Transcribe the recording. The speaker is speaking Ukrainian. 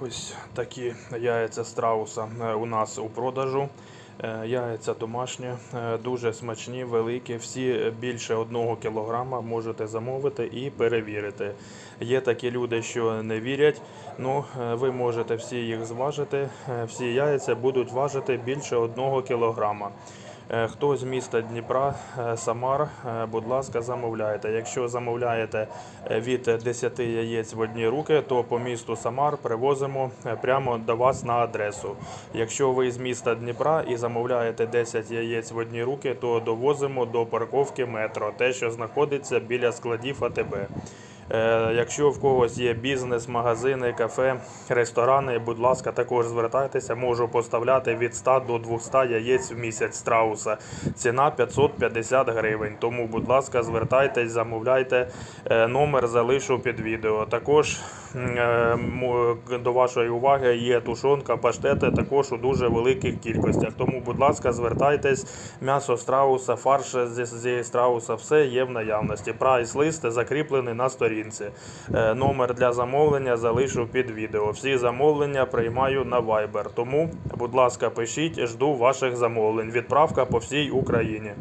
Ось такі яйця страуса е, у нас у продажу. Е, Яйця домашні, е, дуже смачні, великі. Всі більше 1 кілограма можете замовити і перевірити. Є такі люди, що не вірять. Ну, е, ви можете всі їх зважити. Всі яйця будуть важити більше 1 кілограма. Е, Хто з міста Дніпра, е, Самар, е, будь ласка, замовляйте. Якщо замовляєте від 10 яєць в одні руки, то по місту Самар привозимо прямо до вас на адресу. Якщо ви з міста Дніпра і замовляєте 10 яєць в одні руки, то довозимо до парковки метро, те, що знаходиться біля складів АТБ. Е, Якщо в когось є бізнес, магазини, кафе, ресторани, будь ласка, також звертайтеся. Можу поставляти від 100 до 200 яєць в місяць страуса. Ціна 550 гривень. Тому, будь ласка, звертайтесь, замовляйте. Е, Номер залишу під відео. Також до вашої уваги є тушонка, паштети також у дуже великих кількостях. Тому, будь ласка, звертайтесь. М'ясо страуса, фарш зі, зі страуса, все є в наявності. Прайс-лист закріплений на сторінці. Е, Номер для замовлення залишу під відео. Всі замовлення приймаю на Viber. Тому, будь ласка, пишіть, жду ваших замовлень. Відправка по всій Україні.